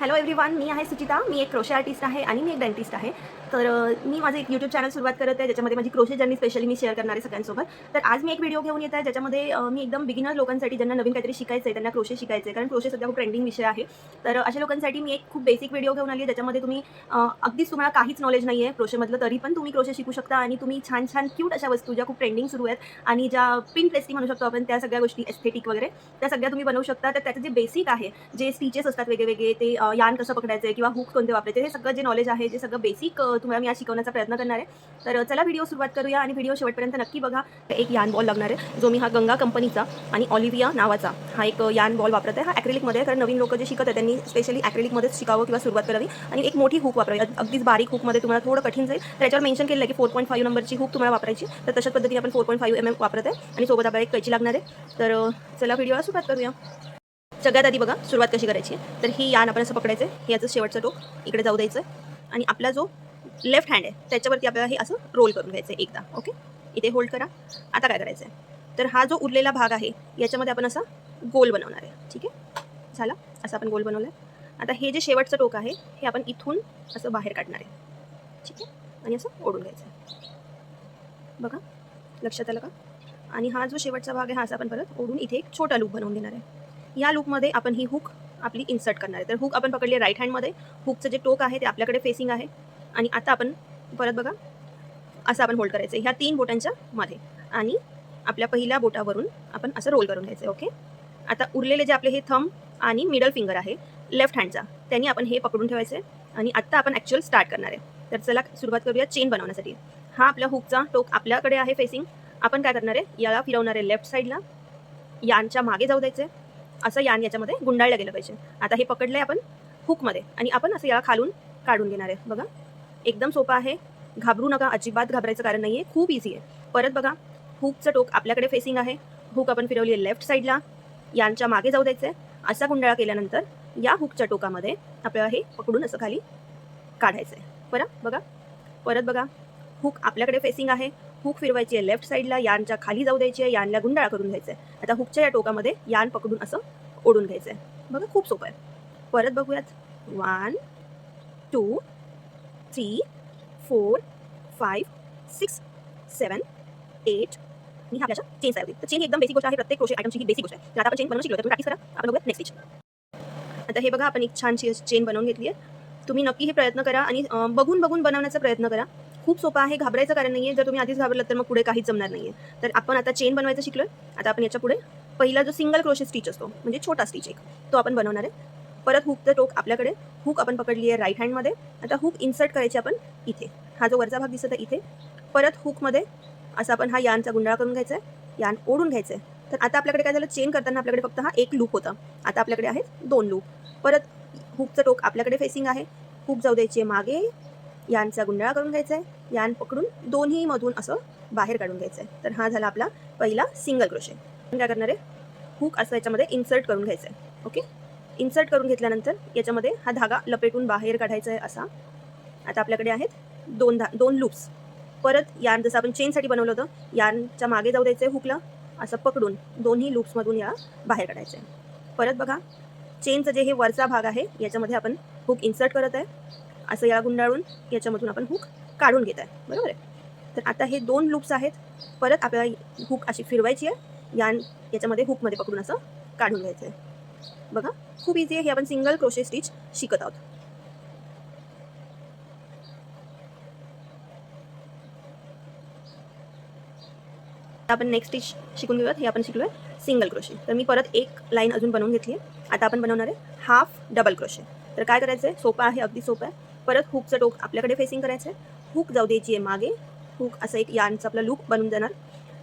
Hello everyone मी आहे सुचिता मी एक crochet artist आहे आणि मी एक डेंटिस्ट आहे. तर मी माझं एक यूट्यूब चॅनल सुरुवात करत आहे ज्याच्यामध्ये माझी क्रोशे जर्नी स्पेशली मी शेअर करणार आहे सगळ्यांसोबत. तर आज मी एक व्हिडिओ घेऊन येत आहे ज्याच्यामध्ये मी एकदम बिगिनर लोकांसाठी ज्यांना नवीन काहीतरी शिकायचं आहे त्यांना क्रोशे शिकायचं आहे कारण क्रोशे सध्या खूप ट्रेंडिंग विषय आहे. तर अशा लोकांसाठी मी एक खूप बेसिक व्हिडिओ घेऊन आली आहे ज्याच्यामध्ये तुम्ही अगदीच तुम्हाला काहीच नॉलेज नाही आहे क्रोशेमधलं तरी पण तुम्ही क्रोशे शिकू शकता आणि तुम्ही छान छान क्यूट अशा वस्तू ज्या खूप ट्रेंडिंग सुरू आहेत आणि ज्या पिन प्लेस्टी म्हणू शकतो आपण त्या सगळ्या गोष्टी एस्थेटिक वगैरे त्या सगळ्या तुम्ही बनवू शकता. तर त्याचं जे बेसिक आहे जे स्टिचेस असतात वेगळे ते यान कसं पकडायचं आहे किंवा हुक कोणते वापरायचे हे सगळं जे नॉलेज आहे जे सगळं बेसिक तुम्हाला मी आज शिकवण्याचा प्रयत्न करणार आहे. तर चला व्हिडिओ सुरुवात करूया आणि व्हिडिओ शेवटपर्यंत नक्की बघा. एक यान बॉल लागणार आहे जो मी हा गंगा कंपनीचा आणि ऑलिव्हिया नावाचा हा एक यान बॉल वापरत आहे. हा ॲक्रेलिकमध्ये कारण नवीन लोक जे शिकत आहे त्यांनी स्पेशली ॲक्रेलिकमध्येच शिकावं किंवा सुरुवात करावी. आणि एक मोठी हुक वापरावी. अगदीच बारीक हुकमध्ये तुम्हाला थोडं कठीण जाईल. त्याच्यावर मेन्शन केलं आहे की फोर पॉईंट फाईव्ह नंबरची हुक तुम्हाला वापरायची तर तशाच पद्धतीने आपण four point five M M वापरत आहे. आणि सोबत आपल्याला एक कैची लागणार आहे. तर चला व्हिडिओला सुरुवात करूया. सगळ्यात आधी बघा सुरुवात कशी करायची आहे. तर ही यान आपण असं पकडायचं आहे हे याचं शेवटचं टोक इकडे जाऊ द्यायचं. आहे आणि आपला जो लेफ्ट हँड आहे त्याच्यावरती आपल्याला हे असं रोल करून घ्यायचं आहे एकदा ओके इथे होल्ड करा. आता काय करायचं आहे तर हा जो उरलेला भाग आहे याच्यामध्ये आपण असा गोल बनवणार आहे ठीक आहे? झाला? असं आपण गोल बनवलं आहे आता हे जे शेवटचं टोक आहे हे आपण इथून असं बाहेर काढणार आहे ठीक आहे? आणि असं ओढून घ्यायचं आहे बघा लक्षात आलं का? आणि हा जो शेवटचा भाग आहे हा असा आपण परत ओढून इथे एक छोटा लूप बनवून देणार आहे. या लूपमध्ये आपण ही हुक आपली इन्सर्ट करणार आहे. तर हुक आपण पकडली राईट हँडमध्ये हुकचं जे टोक आहे ते आपल्याकडे फेसिंग आहे. आणि आता आपण परत बघा असं आपण होल्ड करायचं ह्या तीन बोटांच्या मध्ये. आणि आपल्या पहिल्या बोटावरून आपण असं रोल करून घ्यायचं ओके आता उरलेले जे आपले हे थंब आणि मिडल फिंगर आहे लेफ्ट हँडचा त्यांनी आपण हे पकडून ठेवायचं आहे. आणि आत्ता आपण ॲक्च्युअल स्टार्ट करणार आहे. तर चला सुरुवात करूया चेन बनवण्यासाठी. हा आपल्या हुकचा टोक आपल्याकडे आहे फेसिंग आपण काय करणार आहे? याला फिरवणार आहे लेफ्ट साईडला यांच्या मागे जाऊ द्यायचं आहे. असं यान याच्यामध्ये गुंडाळलं गेलं पाहिजे. आता हे पकडलं आहे आपण हुकमध्ये आणि आपण असं याला खालून काढून घेणार आहे. बघा एकदम सोपं आहे. घाबरू नका अजिबात घाबरायचं कारण नाही आहे खूप इझी आहे. परत बघा हुकचं टोक आपल्याकडे फेसिंग आहे. हुक आपण फिरवली आहे लेफ्ट साईडला यांच्या मागे जाऊ द्यायचं आहे असा गुंडाळा केल्यानंतर या हुकच्या टोकामध्ये आपल्याला हे पकडून असं खाली काढायचं आहे बरं बघा. परत बघा हुक आपल्याकडे फेसिंग आहे. हुक फिरवायची आहे लेफ्ट साईडला यानच्या खाली जाऊ द्यायची आहे यानला गुंडाळा करून घ्यायचं आहे आता हुकच्या या टोकामध्ये यान पकडून असं ओढून घ्यायचं आहे बघा खूप सोपं आहे. परत बघूयात. One two three four five six seven eight आणि हा आपल्याच्या चेन्स आहे तर चेन एकदम बेसिक गोष्ट आहे. प्रत्येक क्रोशे आयटमची ही बेसिक गोष्ट आहे. तर आता आपण चेन बनवून शिकलो. तर प्रॅक्टिस करा आपण बघूया नेक्स्ट स्टेज आता हे बघा आपण एक छानशी चेन बनवून घेतली आहे. तुम्ही नक्की हे प्रयत्न करा आणि बघून बघून बनवण्याचा प्रयत्न करा. खूप सोपं आहे घाबरायचं कारण नाही आहे जर तुम्ही आधीच घाबरलात तर मग पुढे काहीच जमणार नाही आहे तर आपण आता चेन बनवायचं शिकलो आता आपण याच्यापुढे पहिला जो सिंगल क्रोशे स्टिच असतो म्हणजे छोटा स्टिच एक तो आपण बनवणार आहे. परत हुकचं टोक आपल्याकडे. हुक आपण पकडली आहे राईट हँडमध्ये आता हुक इन्सर्ट करायची आपण इथे. हा जो वरचा भाग दिसत आहे इथे. परत हुकमध्ये असा आपण हा यानचा गुंडाळा करून घ्यायचा आहे. यान ओढून घ्यायचं आहे. तर आता आपल्याकडे काय झालं? चेन करताना आपल्याकडे फक्त हा एक लूप होता. आता आपल्याकडे आहेत दोन लूप परत हुकचं टोक आपल्याकडे फेसिंग आहे. हुक जाऊ द्यायची मागे. यांचा गुंडाळा करून घ्यायचा आहे. यान पकडून दोन्ही मधून असं बाहेर काढून घ्यायचं आहे. तर हा झाला आपला पहिला सिंगल क्रोशे आपण काय करणार आहे हुक असं याच्यामध्ये इन्सर्ट करून घ्यायचं आहे. ओके इन्सर्ट करून घेतल्यानंतर याच्यामध्ये हा धागा लपेटून बाहेर काढायचा आहे असा. आता आपल्याकडे आहेत दोन धा दोन लूप्स परत यान जसं आपण चेनसाठी बनवलं होतं यानच्या मागे जाऊ द्यायचं आहे हुकला असं पकडून दोन्ही लूप्समधून या बाहेर काढायचं आहे. परत बघा चेनचं जे हे वरचा भाग आहे याच्यामध्ये आपण हुक इन्सर्ट करत आहे. असं याला गुंडाळून याच्यामधून आपण हुक काढून घेत आहे बरोबर आहे? तर आता हे दोन लूप्स आहेत. परत आपल्याला हुक अशी फिरवायची आहे. यान याच्यामध्ये हुकमध्ये पकडून असं काढून घ्यायचं आहे. बघा खूप इझी आहे. हे आपण सिंगल क्रोशे स्टिच शिकत आहोत. आता आपण नेक्स्ट स्टिच शिकून घेऊयात. हे आपण शिकलोय सिंगल क्रोशे तर मी परत एक लाईन अजून बनवून घेतली आहे. आता आपण बनवणार आहे हाफ डबल क्रोशे तर काय करायचं आहे सोपं आहे अगदी सोपं आहे. परत हुकचं टोक आपल्याकडे फेसिंग करायचं आहे. हुक जाऊ द्यायची आहे मागे. हुक असं एक यांचं आपला लूक बनून जाणार.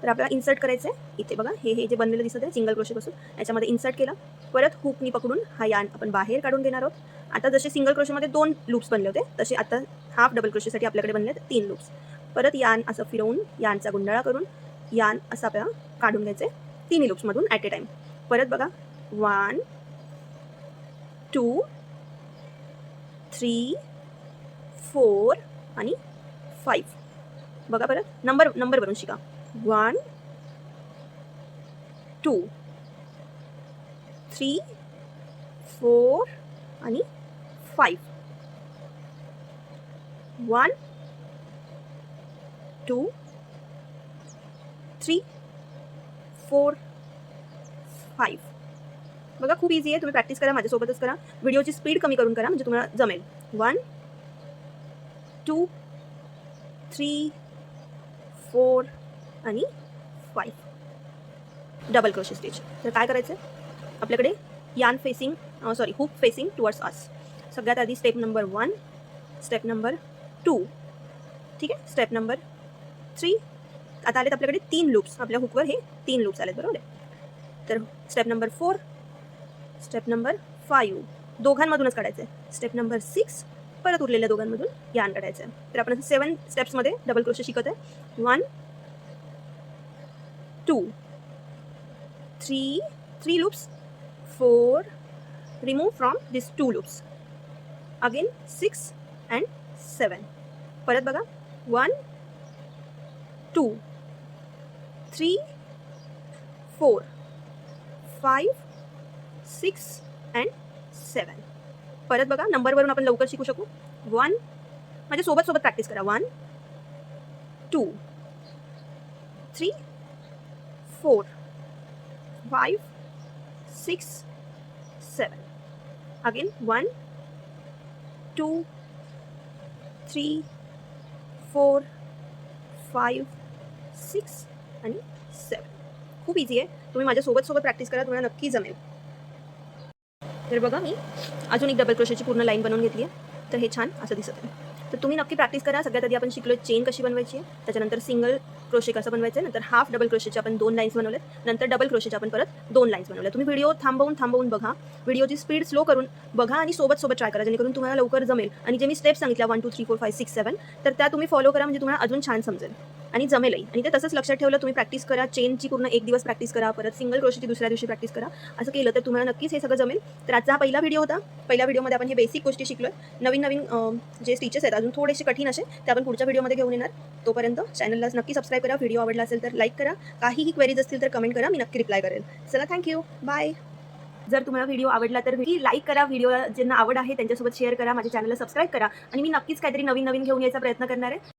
तर आपल्याला इन्सर्ट करायचं आहे इथे बघा हे हे जे बनलेलं दिसत आहे सिंगल क्रोशेपासून याच्यामध्ये इन्सर्ट केला. परत हुकनी पकडून हा यान आपण बाहेर काढून घेणार आहोत. आता जसे सिंगल क्रोशेमध्ये दोन लूप्स बनले होते तसे आता हाफ डबल क्रोशेसाठी आपल्याकडे बनले आहेत तीन लूप्स परत यान असं फिरवून यानचा गुंडाळा करून यान असं आपल्याला काढून घ्यायचं आहे तिन्ही लूप्समधून ॲट ए टाईम परत बघा वन टू थ्री फोर आणि फाईव्ह. बघा परत. नंबर नंबर भरून शिका. वन टू थ्री फोर आणि five. One two three four five. बघा खूप इझी आहे. तुम्ही प्रॅक्टिस करा माझ्यासोबतच करा. व्हिडिओची स्पीड कमी करून करा म्हणजे तुम्हाला जमेल. वन टू थ्री फोर आणि फाईव्ह डबल क्रोशे स्टिच तर काय करायचं आहे आपल्याकडे yarn facing sorry hook facing towards अस सगळ्यात आधी step number one step number two ठीक आहे? स्टेप नंबर थ्री आता आलेत आपल्याकडे तीन लूप्स आपल्या हुकवर हे तीन लूप्स आलेत बरोबर आहे? तर step number four step number five दोघांमधूनच काढायचं आहे स्टेप नंबर सिक्स परत उरलेल्या दोघांमधून यान काढायचं आहे तर आपण सेवन स्टेप्समध्ये डबल क्रोशे शिकत आहे. One two three three loops four remove from this two loops again six and seven परत बघा. One two three four five six and seven परत बघा नंबरवरून आपण लवकर शिकू शकू. वन माझ्या सोबत सोबत प्रॅक्टिस करा. One two three four five six seven again one two three four five six आणि सेवन खूप इझी आहे. तुम्ही माझ्यासोबत सोबत प्रॅक्टिस करा. तुम्हाला नक्की जमेल. तर बघा मी अजून एक डबल क्रोशेची पूर्ण लाईन बनवून घेतली आहे. तर हे छान असं दिसत आहे. तर तुम्ही नक्की प्रॅक्टिस करा. सगळ्यात आधी आपण शिकलो चेन कशी बनवायची आहे. त्याच्यानंतर सिंगल क्रोशे कसं बनवायचं आहे. नंतर हाफ डबल क्रोशेचे आपण दोन लाईन्स बनवलेत. नंतर डबल क्रोशेचे आपण परत दोन लाईन्स बनवल्या तुम्ही व्हिडिओ थांबवून थांबवून बघा. व्हिडिओची स्पीड स्लो करून बघा आणि सोबत सोबत ट्राय करा. जेणेकरून तुम्हाला लवकर जमेल. आणि जे मी स्टेप सांगितल्या one two three four five six seven तर त्या तुम्ही फॉलो करा. म्हणजे तुम्हाला अजून छान समजेल. आणि जमेलही. आणि ते तसंच लक्षात ठेवलं तुम्ही प्रॅक्टिस करा चेनची पूर्ण एक दिवस प्रॅक्टिस करा परत सिंगल क्रोशेची दुसऱ्या दिवशी प्रॅक्टिस करा असं केलं तर तुम्हाला नक्कीच हे सगळं जमेल. तर आजचा हा पहिला व्हिडिओ होता. पहिल्या व्हिडिओमध्ये आपण हे बेसिक गोष्टी शिकलो नवीन नवीन जे स्टिचेस आहेत अजून थोडेसे कठीण असे ते आपण पुढच्या व्हिडिओमध्ये घेऊन येणार. तोपर्यंत चॅनलला नक्की सबस्क्राईब करा. व्हिडिओ आवडला असेल तर लाईक करा. काहीही क्वेरीज असतील तर कमेंट करा. मी नक्की रिप्लाय करेल. चला थँक्यू बाय जर तुम्हाला व्हिडिओ आवडला तर लाईक करा. व्हिडिओला ज्यांना आवड आहे त्यांच्यासोबत शेअर करा. माझ्या चॅनलला सबस्क्राईब करा. आणि मी नक्कीच काहीतरी नवीन नवीन घेऊन यायचा प्रयत्न करणार आहे.